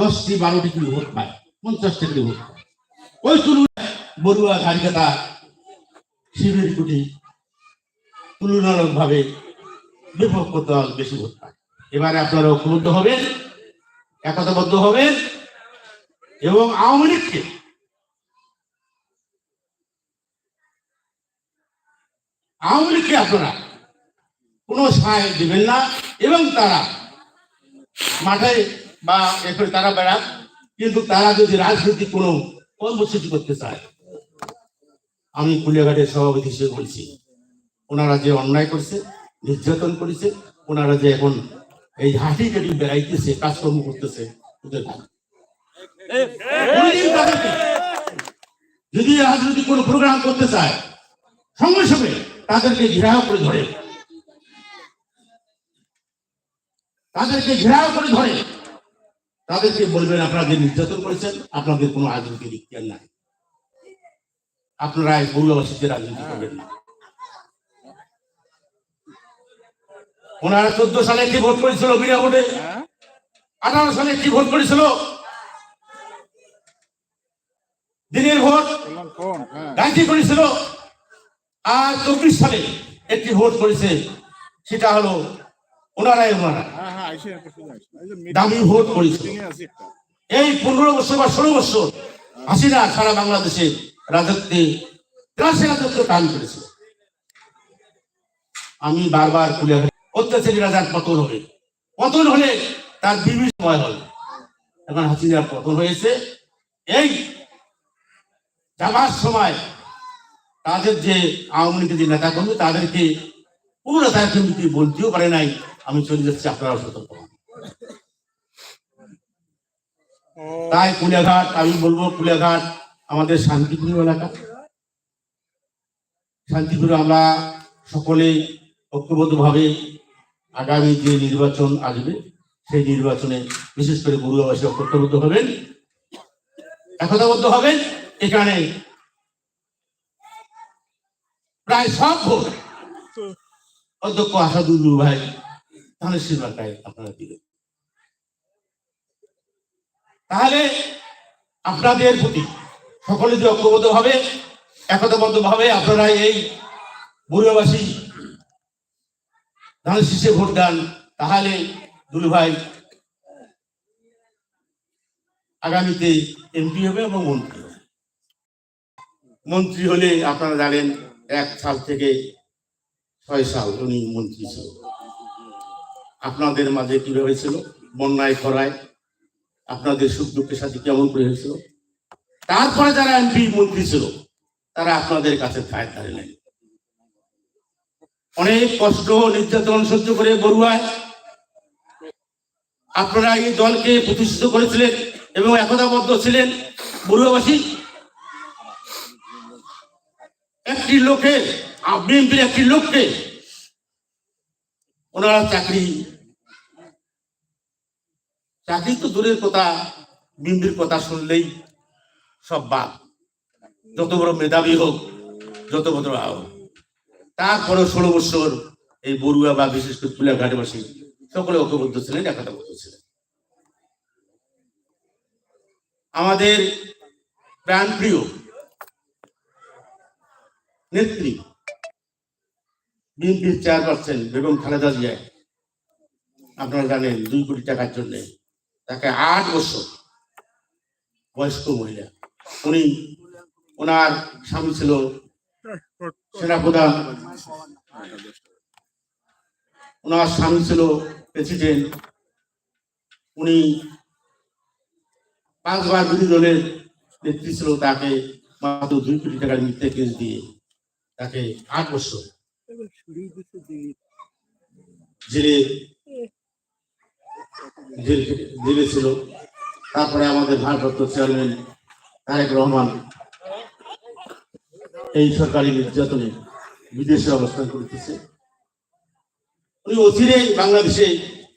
দশটি বারোটি kilo vote পায় পঞ্চাশটি কিলো ভোট পায়। ওই তুলনায় বড়ুয়া গাড়িকাটা শিবির কুটি তুলনামূলক ভাবে বিপক্ষ দল বেশি ভোট পায়। এবারে আপনারা ঐক্যবদ্ধ হবেন, একতাবদ্ধ হবেন এবং আওয়ামী লীগকে আওয়ামী লীগকে আপনারা কোনো সায় দিবেন না এবং তারা মাঠে বা এখানে তারা বেড়াক। কিন্তু তারা যদি রাজনৈতিক কোনো কর্মসূচি করতে চায়, আমি কুলিয়াঘাটের সভাপতি হিসেবে বলছি, ওনারা যে অন্যায় করছে, নির্যাতন করেছে, ওনারা যে এখন এই হাঁটি কাটি বেড়াইতেছে, কাজকর্ম করতেছে, ওদের যদি রাজনৈতিক কোনো প্রোগ্রাম করতে চায়, সঙ্গে সঙ্গে তাদেরকে ঘেরাও করে ধরে। তাদেরকে ঘেরাও করে ধরে। তাদেরকে বলবেন, আপনারা যে নির্যাতন করেছেন, আপনাদের কোনো রাজনৈতিক ইতিহার নাই। আপনারা এই বহুবাসীতে রাজনীতি করবেন না। ওনারা চোদ্দ সালে কি ভোট করেছিল বিনা ভোটে আঠারো সালে কি ভোট করেছিল। দিনের ভোট গান্ধী করেছিল। আর চব্বিশ সালে একটি ভোট করেছে, সেটা হলো ওনারাই ওনারা। হ্যাঁ হ্যাঁ দামি ভোট করেছিল এই পনেরো বছর বা ষোলো বছর হাসিনা সারা বাংলাদেশে রাজত্বে রাজত্ব টান করেছিল আমি বারবার খুলে অত্যাচারী রাজার পতন হবে পতন হলে তার বিভিন্ন সময় হবে এখন হাসিনার পতন হয়েছে। এই যাবার সময় তাদের যে আওয়ামী লীগের যে নেতা কর্মী তাদেরকে পুরো তার কর্মীকে বলতেও পারে নাই। আমি চলে যাচ্ছি আপনারা সতর্ক তাই কুলিয়াঘাট আমি বলব কুলিয়াঘাট আমাদের শান্তিপ্রিয় এলাকা। শান্তিপুরে আমরা সকলে ঐক্যবদ্ধভাবে আগামী যে নির্বাচন আসবে সেই নির্বাচনে বিশেষ করে বড়ুয়াবাসী ঐক্যবদ্ধ হবেন একতাবদ্ধ হবেন। এখানে প্রায় সব ভোট অধ্যক্ষ আসাদুল্লু ভাই তাহলে আপনারা তাহলে আপনাদের প্রতি সকলে যে ঐক্যবদ্ধ হবে একতাবদ্ধ ভাবে আপনারা এই বুড়াবাসী ধান শীষে ভোট দেন, তাহলে দুলু ভাই, আগামীতে এমপি হবে এবং মন্ত্রী হবে। মন্ত্রী হলে আপনারা জানেন, এক সাল থেকে ছয় সাল উনি মন্ত্রী ছিল আপনাদের মাঝে কীভাবে ছিল বন্যায় খরায় আপনাদের সুখ দুঃখের সাথে কেমন করে হয়েছিল? তারপরে যারা এমপি, মন্ত্রী ছিল, তারা আপনাদের কাছে ঠায় ধারে নেই অনেক কষ্ট, নির্যাতন সহ্য করে বড়ুয়ায়। আপনারা এই দলকে প্রতিষ্ঠিত করেছিলেন এবং একতাবদ্ধ ছিলেন বড়ুয়াবাসী। একটি লোকের বিএনপির একটি লোককে, ওনারা চাকরি চাকরি তো দূরের কথা বিম্বির কথা শুনলেই সব বাদ। যত বড় মেধাবী হোক, যত বড় হোক। তারপরে ষোলো বছর এই বড়ুয়া বা বিশেষ করে তুলা ঘাটবাসী সকলে ঐক্যবদ্ধ ছিলেন, একতাবদ্ধ ছিলেন। আমাদের প্রাণপ্রিয় নেত্রী, বিএনপির চেয়ারপারসন বেগম খালেদা জিয়া, আপনারা জানেন দুই কোটি টাকার জন্য তাকে আট বছর বয়স্ক মহিলা। উনি ওনার স্বামী ছিল সেনাপ্রধান। ওনার স্বামী ছিল প্রেসিডেন্ট। উনি পাঁচবার বিরোধী দলের নেত্রী ছিল তাকে মাত্র দুই কোটি টাকার মিথ্যে কেস দিয়ে তাকে আট বছর জেলে জেল জেলে ছিল তারপরে আমাদের ভারপ্রাপ্ত চেয়ারম্যান তারেক রহমান এই সরকারি নির্যাতনে বিদেশে অবস্থান করতেছে। উনি অচিরেই বাংলাদেশে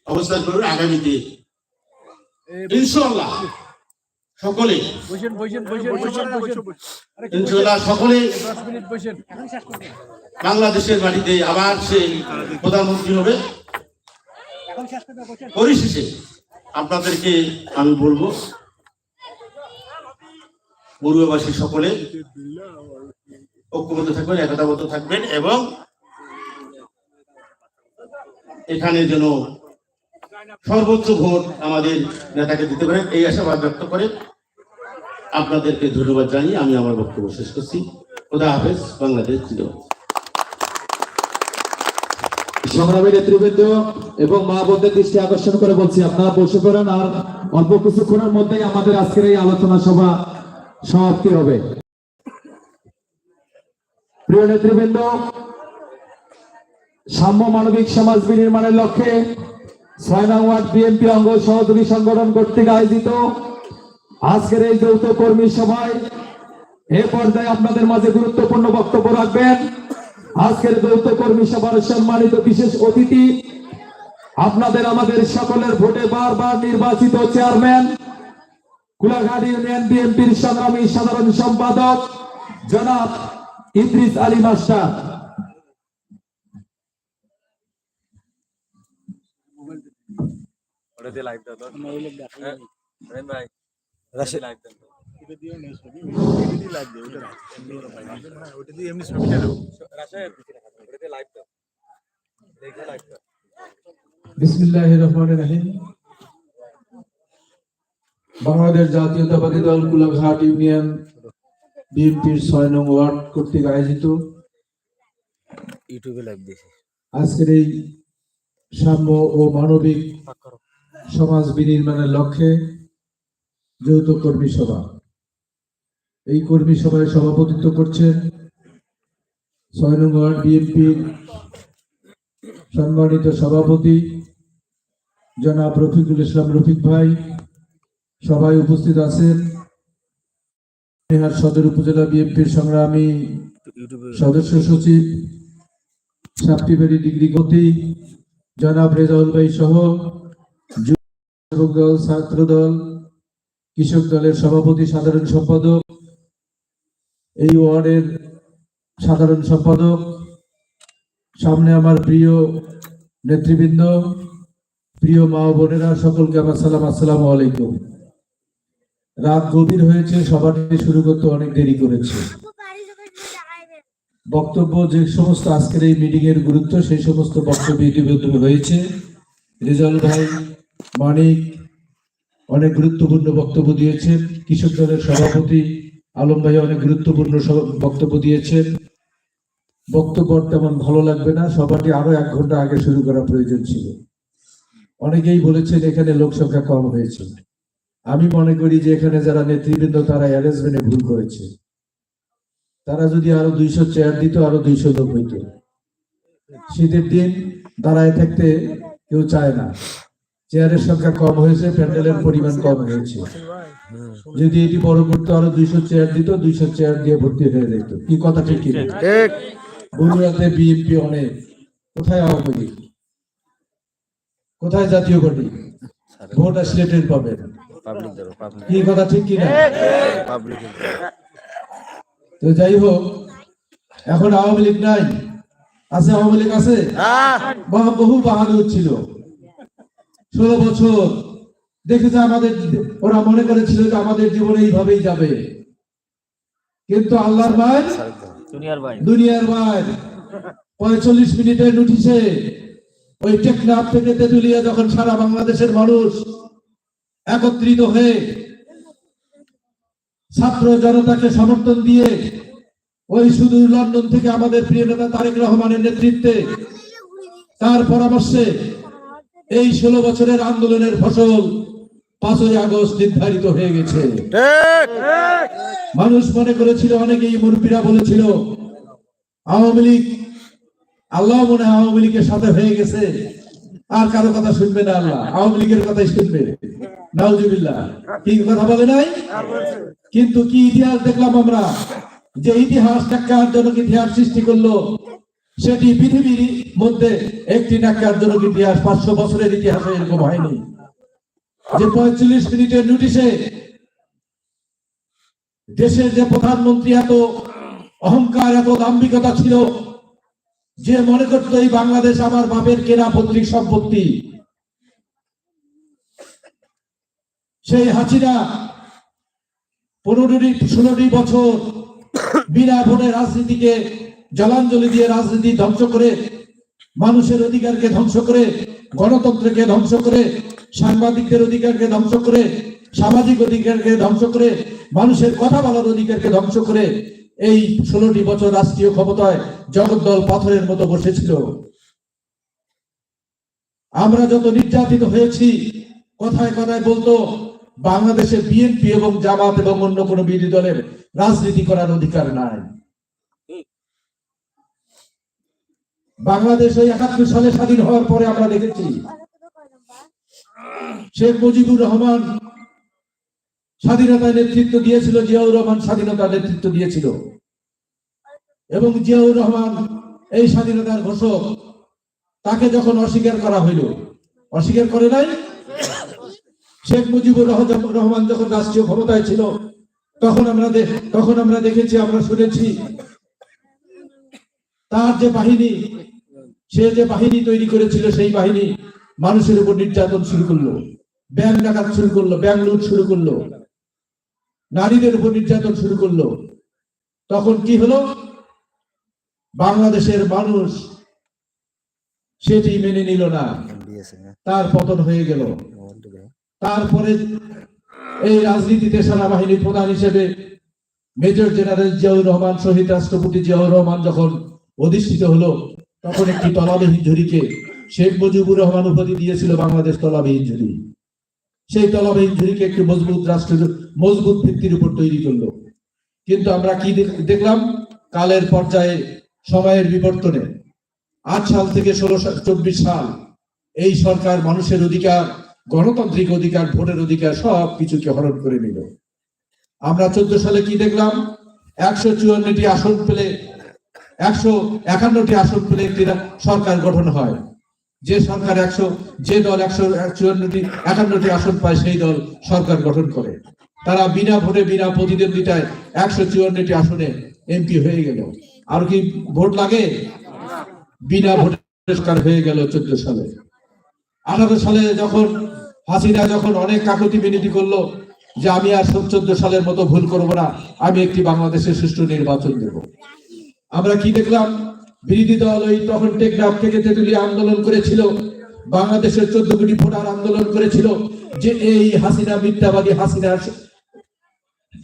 অবস্থান করবেন আগামীতে। ইনশাল্লাহ সকলে সকলে বাংলাদেশের মাটিতে আবার সে প্রধানমন্ত্রী হবে। পরিশেষে আপনাদেরকে আমি বলব পূর্ববাসী সকলে ঐক্যবদ্ধ থাকবেন, একতাবদ্ধ থাকবেন এবং এখানে যেন সর্বোচ্চ ভোট আমাদের নেতাকে দিতে পারেন, এই আশাবাদ ব্যক্ত করে আপনাদেরকে ধন্যবাদ জানিয়ে আমি আমার বক্তব্য শেষ করছি। খোদা হাফেজ, বাংলাদেশ জিন্দাবাদ। সংগ্রামী নেতৃবৃন্দ এবং মা বোনদের দৃষ্টি আকর্ষণ করে বলছি, আপনারা বসে পড়েন আর অল্প কিছুক্ষণের মধ্যেই আমাদের আজকের এই আলোচনা সভা সমাপ্তি হবে। প্রিয় নেতৃবৃন্দ, সাম্য মানবিক সমাজ বিনির্মাণের লক্ষ্যে ছয় বিএনপি অঙ্গ সহযোগী সংগঠন কর্তৃক আয়োজিত আজকের এই যৌথ কর্মী সভায় এ পর্যায়ে আপনাদের মাঝে গুরুত্বপূর্ণ বক্তব্য রাখবেন। আজকের যৌথ কর্মী সভার সম্মানিত বিশেষ অতিথি আপনাদের আমাদের সকলের ভোটে বারবার নির্বাচিত চেয়ারম্যান কুলাঘাট ইউনিয়ন বিএনপির সংগ্রামী সাধারণ সম্পাদক জনাব ইদ্রিস আলী মাস্টার লাইভ দাও রহিম ভাই। লাইভ দাও। ওটা দিয়ে নেই ছবি ওটা লাইভ দে ওটা ওটা দিয়ে এমনি ছবিটা দাও রাশেদ ওটাতে লাইভ দাও। দেখো লাইভ দাও। বিসমিল্লাহ রহমান রাহিম। বাংলাদেশ জাতীয়তাবাদী দল কুলাঘাট ইউনিয়ন বিএনপির ছয় নং ওয়ার্ড কর্তৃক আয়োজিত। ইউটিউবে লাইভ দিয়েছে। আজকের এই সাম্য ও মানবিক সমাজ বিনির্মাণের লক্ষ্যে যৌথ কর্মী সভা। এই কর্মী সভায় সভাপতিত্ব করছেন ছয় নং ওয়ার্ড বিএনপির সম্মানিত সভাপতি জনাব রফিকুল ইসলাম রফিক ভাই। সবাই উপস্থিত আছেন নেহার সদর উপজেলা বিএনপির সংগ্রামী সদস্য সচিব সাপ্তিবাড়ি ডিগ্রি গতি জনাব রেজাউল ভাই সহ যুবক দল, ছাত্র দল, কৃষক দলের সভাপতি, সাধারণ সম্পাদক এই ওয়ার্ডের সাধারণ সম্পাদক, সামনে আমার প্রিয় নেতৃবৃন্দ, প্রিয় মা বোনেরা, সকলকে আমার সালাম, আসসালাম আলাইকুম। রাত গভীর হয়েছে সবারই শুরু করতে অনেক দেরি করেছে। বক্তব্য যে সমস্ত আজকের এই মিটিং এর গুরুত্ব, সেই সমস্ত বক্তব্য ইতিমধ্যে হয়েছে। রেজাল ভাই, মানিক অনেক গুরুত্বপূর্ণ বক্তব্য দিয়েছেন। কৃষক দলের সভাপতি আলম ভাই অনেক গুরুত্বপূর্ণ বক্তব্য দিয়েছেন। বক্তব্য তেমন ভালো লাগবে না। সবারই আরও এক ঘণ্টা আগে শুরু করা প্রয়োজন ছিল। অনেকেই বলেছেন এখানে লোক সংখ্যা কম হয়েছে। আমি মনে করি যে এখানে যারা নেতৃবৃন্দ, তারা অ্যারেঞ্জমেন্টে ভুল করেছে। তারা যদি আরও দুইশো চেয়ার দিত, আরও দুইশো লোক হইত। শীতের দিন দাঁড়ায় থাকতে কেউ চায় না। চেয়ারের সংখ্যা কম হয়েছে প্যান্ডেলের পরিমাণ কম হয়েছে। যদি এটি বড় করতো আরও দুইশো চেয়ার দিত দুইশো চেয়ার দিয়ে ভর্তি হয়ে যেত। কি কথা ঠিক কি বগুড়াতে বিএনপি অনেক। কোথায় আওয়ামী লীগ? কোথায় জাতীয় পার্টি? ভোট আসলে টের পাবেন। কি কথা ঠিক কি না তো যাই হোক এখন আওয়ামী লীগ নাই। আছে আওয়ামী লীগ আছে? বহু বাহাদুর ছিল। ষোলো বছর। দেখেছে আমাদের ওরা মনে করেছিল যে আমাদের জীবন এইভাবেই যাবে। কিন্তু আল্লাহর ভাই দুনিয়ার ভাই। দুনিয়ার ভাই পঁয়তাল্লিশ মিনিটের নোটিশে ওই টেকনাফ থেকে তেতুলিয়া যখন সারা বাংলাদেশের মানুষ একত্রিত হয়ে ছাত্র জনতাকে সমর্থন দিয়ে ওই সুদূর লন্ডন থেকে আমাদের প্রিয় নেতা তারেক রহমানের নেতৃত্বে তার পরামর্শে এই ষোলো বছরের আন্দোলনের ফসল পাঁচই আগস্ট নির্ধারিত হয়ে গেছে। মানুষ মনে করেছিল অনেকেই মুরব্বীরা বলেছিল আওয়ামী লীগ আল্লাহ মনে হয় আওয়ামী লীগের সাথে হয়ে গেছে। আর কারও কথা শুনবে না আল্লাহ আওয়ামী লীগের কথাই শুনবে। নাউজুবিল্লাহ। কি কথা বলে নাই? কিন্তু কি ইতিহাস দেখলাম আমরা? যে ইতিহাস ন্যাক্কারজনক ইতিহাস সৃষ্টি করল সেটি পৃথিবীর মধ্যে একটি ন্যাক্কারজনক ইতিহাস পাঁচশো বছরের ইতিহাসে এরকম হয়নি। যে পঁয়তাল্লিশ মিনিটের নোটিশে দেশের যে প্রধানমন্ত্রী এত অহংকার, এত দাম্ভিকতা ছিল, যে মনে করতো এই বাংলাদেশ আমার বাপের কেনা পৈতৃক সম্পত্তি। সেই হাসিনা পনেরোটি ষোলোটি বছর বিনা ভোটে রাজনীতিকে জলাঞ্জলি দিয়ে রাজনীতি ধ্বংস করে, মানুষের অধিকারকে ধ্বংস করে, গণতন্ত্রকে ধ্বংস করে, সাংবাদিকদের অধিকারকে ধ্বংস করে, সামাজিক অধিকারকে ধ্বংস করে, মানুষের কথা বলার অধিকারকে ধ্বংস করে, এই ষোলোটি বছর রাষ্ট্রীয় ক্ষমতায় জগদ্দল পাথরের মতো বসেছিল। আমরা যত নির্যাতিত হয়েছি, কথায় কথায় বলতো, বাংলাদেশে বিএনপি এবং জামাত এবং অন্য কোনো বিরোধী দলের রাজনীতি করার অধিকার নাই। বাংলাদেশ একাত্তর সালে স্বাধীন হওয়ার পরে আমরা দেখেছি, শেখ মুজিবুর রহমান স্বাধীনতার নেতৃত্ব দিয়েছিল, জিয়াউর রহমান স্বাধীনতার নেতৃত্ব দিয়েছিল। এবং জিয়াউর রহমান এই স্বাধীনতার ঘোষক, তাকে যখন অস্বীকার করা হইল, অস্বীকার করে নাই? শেখ মুজিবুর রহ- রহমান যখন রাষ্ট্রীয় ক্ষমতায় ছিল, তখন আমরা তখন আমরা দেখেছি, আমরা শুনেছি তার যে বাহিনী, সে যে বাহিনী তৈরি করেছিল, সেই বাহিনী মানুষের উপর নির্যাতন শুরু করল, ব্যাংক ডাকাত শুরু করল, ব্যাংক লুট শুরু করল, নারীদের উপর নির্যাতন শুরু করল। তখন কি হলো? বাংলাদেশের মানুষ সেটি মেনে নিল না। তার পতন হয়ে গেল। তারপরে এই রাজনীতিতে সেনাবাহিনীর প্রধান হিসেবে মেজর জেনারেল জিয়াউর রহমান, শহীদ রাষ্ট্রপতি জিয়াউর রহমান যখন অধিষ্ঠিত হলো তখন একটি তলাবিহীন ঝুড়িকে শেখ মুজিবুর রহমান উপাধি দিয়েছিল বাংলাদেশ তলাবিহীন ঝুড়ি। সেই তলাবিহীন ঝুড়িকে একটি মজবুত রাষ্ট্রের মজবুত ভিত্তির উপর তৈরি করল। কিন্তু আমরা কি দেখলাম? কালের পর্যায়ে সময়ের বিবর্তনে। আট সাল থেকে ষোলো চব্বিশ সাল। এই সরকার মানুষের অধিকার, গণতান্ত্রিক অধিকার, ভোটের অধিকার সব কিছুকে হরণ করে নিল। আমরা চোদ্দ সালে কি দেখলাম? একশো চুয়ান্নটি আসন পেলে একশো একান্নটি আসন পেলে একটি সরকার গঠন হয়। যে সরকার একশো, যে দল একশো চুয়ান্নটি, একান্নটি আসন পায়, সেই দল সরকার গঠন করে। তারা বিনা ভোটে, বিনা প্রতিদ্বন্দ্বিতায় একশো চুয়ান্নটি আসনে এমপি হয়ে গেল। আর কি ভোট লাগে? বিনা ভোটে সরকার হয়ে গেল চোদ্দ সালে। আঠারো সালে যখন হাসিনা যখন অনেক কাকতি বিনীতি করল যে আমি আর চোদ্দ সালের মতো ভুল করব না, আমি একটি বাংলাদেশের সুষ্ঠু নির্বাচন দেব। আমরা কি দেখলাম? বিরোধী দল ওই তখন টেকনাফ থেকে তেতুলিয়া আন্দোলন করেছিল, বাংলাদেশের চোদ্দ কোটি ভোটার আন্দোলন করেছিল যে এই হাসিনা, মিথ্যাবাদী হাসিনার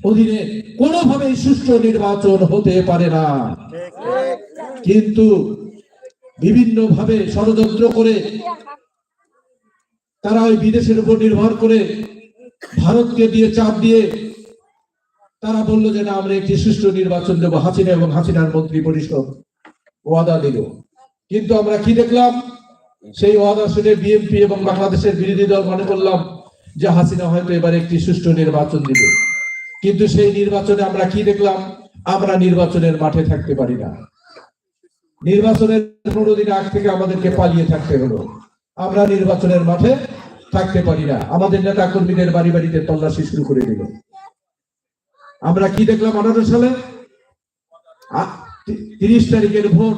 অধীনে কোনোভাবেই সুষ্ঠু নির্বাচন হতে পারে না। কিন্তু বিভিন্ন ভাবে ষড়যন্ত্র করে তারা ওই বিদেশের উপর নির্ভর করে ভারতকে দিয়ে চাপ দিয়ে তারা বলল যে, না, আমরা একটি সুষ্ঠু নির্বাচন দেবো। হাসিনা এবং হাসিনার মন্ত্রী পরিষদ ওয়াদা দিল। কিন্তু আমরা কি দেখলাম? সেই ওয়াদা শুনে বিএনপি এবং বাংলাদেশের বিরোধী দল মনে করলাম যে, হাসিনা হয়তো এবার একটি সুষ্ঠু নির্বাচন দিবে। কিন্তু সেই নির্বাচনে আমরা কি দেখলাম? আমরা নির্বাচনের মাঠে থাকতে পারি না। নির্বাচনের পনেরো দিন আগ থেকে আমাদেরকে পালিয়ে থাকতে হলো। আমরা নির্বাচনের মাঠে থাকতে পারি না। আমাদের নেতা কর্মীদের বাড়ি বাড়িতে তল্লাশি শুরু করে দিল। আমরা কি দেখলাম আঠারো সালে? তিরিশ তারিখের ভোট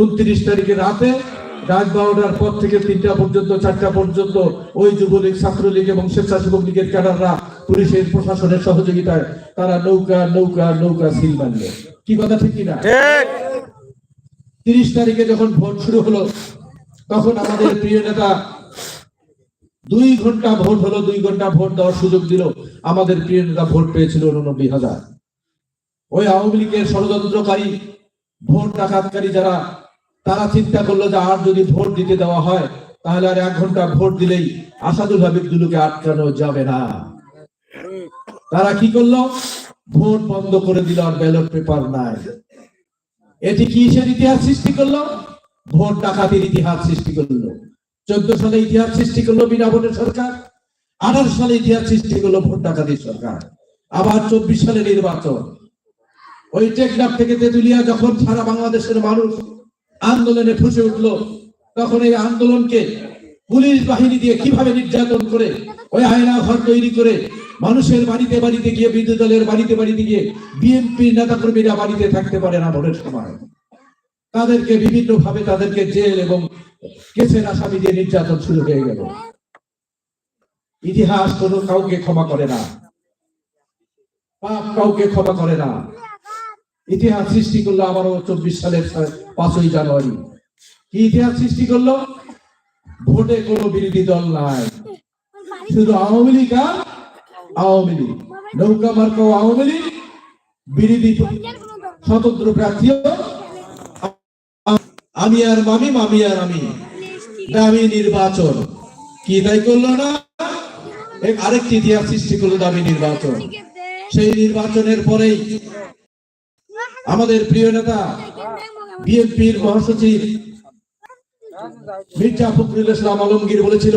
উনত্রিশ তারিখের রাতে রাত বারোটার পর থেকে তিনটা পর্যন্ত চারটা পর্যন্ত ওই যুবলীগ ছাত্রলীগ এবং স্বেচ্ছাসেবক লীগের ক্যাডাররা পুলিশের প্রশাসনের সহযোগিতায় তারা নৌকা নৌকা নৌকা সিল মারল। কি কথা ঠিক কিনা? তিরিশ তারিখে যখন ভোট শুরু হলো তখন আমাদের প্রিয় নেতা দুই ঘণ্টা ভোট হলো, দুই ঘণ্টা ভোট দেওয়ার সুযোগ দিল। আমাদের প্রিয় নেতা ভোট পেয়েছিল উননব্বই হাজার। ওই আওয়ামী লীগের ষড়যন্ত্রকারী, ভোট ডাকাতকারী যারা, তারা চিন্তা করল যে আর যদি ভোট দিতে দেওয়া হয়, তাহলে আর এক ঘণ্টা ভোট দিলেই আসাদুল হাবিব দুলুকে আটকানো যাবে না। তারা কি করল? ভোট বন্ধ করে দিল আর ব্যালট পেপার নাই। এটি কিসের ইতিহাস সৃষ্টি করল? ভোট ডাকাতির ইতিহাস সৃষ্টি করল। চোদ্দ সালে ইতিহাস সৃষ্টি করল বিনা ভোটের সরকার, আঠারো সালে ইতিহাস সৃষ্টি করল ভোট ডাকাতির সরকার, আবার চব্বিশ সালে নির্বাচন। ওই টেকনাফ থেকে তেতুলিয়া যখন সারা বাংলাদেশের মানুষ আন্দোলনে ফুসে উঠল, তখন এই আন্দোলনকে পুলিশ বাহিনী দিয়ে কীভাবে নির্যাতন করে, ওই আয়না ঘর তৈরি করে মানুষের বাড়িতে বাড়িতে গিয়ে, বিদ্যুৎ দলের বাড়িতে বাড়িতে গিয়ে বিএনপি নেতাকর্মীরা বাড়িতে থাকতে পারে না ভোটের সময়। তাদেরকে বিভিন্ন ভাবে তাদেরকে জেল এবং কেসের নির্যাতন শুরু হয়ে গেল। ইতিহাস কোনো কাউকে ক্ষমা করে না। পাপ কাউকে ক্ষমা করে না। ইতিহাস সৃষ্টি করল আবারও চব্বিশ সালের পাঁচই জানুয়ারি। কি ইতিহাস সৃষ্টি করল? ভোটে কোনো বিরোধী দল নাই। শুধু আওয়ামী লীগ আর আওয়ামী লীগ। নৌকা মার্কা আওয়ামী লীগ। বিরোধী স্বতন্ত্র প্রার্থীও আমি আর মামি মামি আর আমি। দামি নির্বাচন। কি তাই করল না? আরেকটি ইতিহাস সৃষ্টি করল দামি নির্বাচন। সেই নির্বাচনের পরেই আমাদের প্রিয় নেতা, বিএনপির মহাসচিব মির্জা ফখরুল ইসলাম আলমগীর বলেছিল,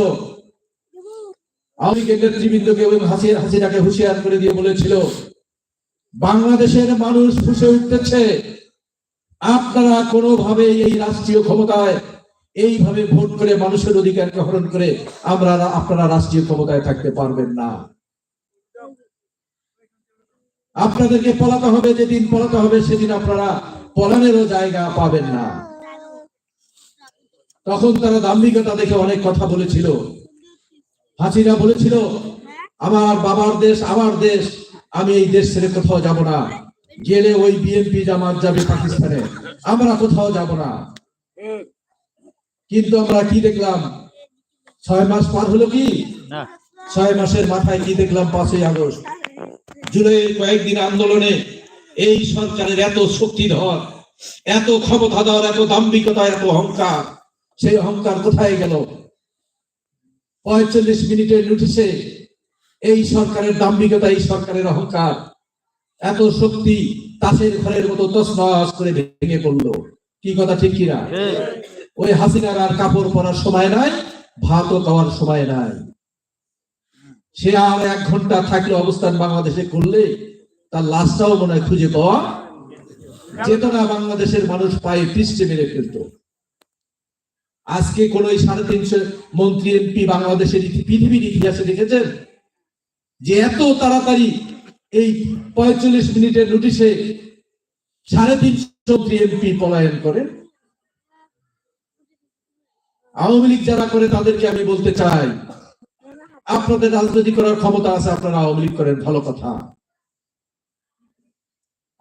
আওয়ামী লীগের নেতৃবৃন্দকে এবং হাসিনা হাসিনাকে হুঁশিয়ার করে দিয়ে বলেছিল, বাংলাদেশের মানুষ ফুসে উঠতেছে। আপনারা কোনোভাবে এই রাষ্ট্রীয় ক্ষমতায় এইভাবে ভোট করে মানুষের অধিকারকে হরণ করে আমরা আপনারা রাষ্ট্রীয় ক্ষমতায় থাকতে পারবেন না। আপনাদেরকে পলাতে হবে, যেদিন পলাতে হবে সেদিন আপনারা পলানেরও জায়গা পাবেন না। তখন তারা দাম্ভিকতা দেখে অনেক কথা বলেছিল। হাসিনা বলেছিল, আমার বাবার দেশ, আমার দেশ, আমি এই দেশ ছেড়ে কোথাও যাব না। গেলে ওই বিএনপি জামাত যাবে পাকিস্তানে। আমরা কোথাও যাব না। কিন্তু আমরা কি দেখলাম? ছয় মাস পার হলো কি? ছয় মাসের মাথায় কি দেখলাম? পাঁচই আগস্ট। জুলাইয়ের কয়েকদিন আন্দোলনে এই সরকারের এত শক্তিধর এত ক্ষমতাধর এত দাম্ভিকতা এত অহংকার সেই অহংকার কোথায় গেল? পঁয়তাল্লিশ মিনিটের নোটিশে এই সরকারের দাম্ভিকতা এই সরকারের অহংকার এত শক্তি তাসের ঘরের মতো তসনস করে ভেঙে পড়ল। কি কথা ঠিক কিনা? ওই হাসিনার আর কাপড় পরার সময় নাই ভাতও খাওয়ার সময় নাই। সে আর এক ঘণ্টা থাকলে অবস্থান বাংলাদেশে করলে তার লাশটাও মনে হয় খুঁজে পাওয়া চেতনা বাংলাদেশের মানুষ পায়ে পৃষ্ঠে মেরে ফেলতো। আজকে কোন ওই সাড়ে তিনশো মন্ত্রী এমপি বাংলাদেশের পৃথিবীর ইতিহাসে দেখেছেন যে এত তাড়াতাড়ি এই পঁয়তাল্লিশ মিনিটের নোটিশে সাড়ে তিনশো এমপি পলায়ন করেন। আওয়ামী লীগ যারা করে তাদেরকে আমি বলতে চাই, আপনাদের রাজনীতি করার ক্ষমতা আছে, আপনারা আওয়ামী লীগ করেন, ভালো কথা।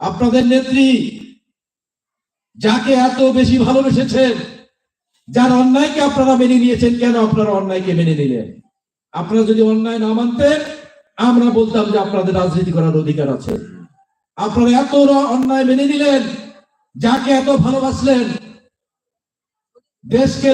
আপনাদের নেত্রী যাকে এত বেশি ভালোবেসেছেন, যার অন্যায়কে আপনারা মেনে নিয়েছেন, কেন আপনারা অন্যায়কে মেনে নিলেন? আপনারা যদি অন্যায় না মানতেন আমরা বলতাম যে আপনাদের রাজনীতি করার অধিকার আছে। আপনারা এত অন্যায় মেনে নিলেন, যাকে এত ভালোবাসলেন, দেশকে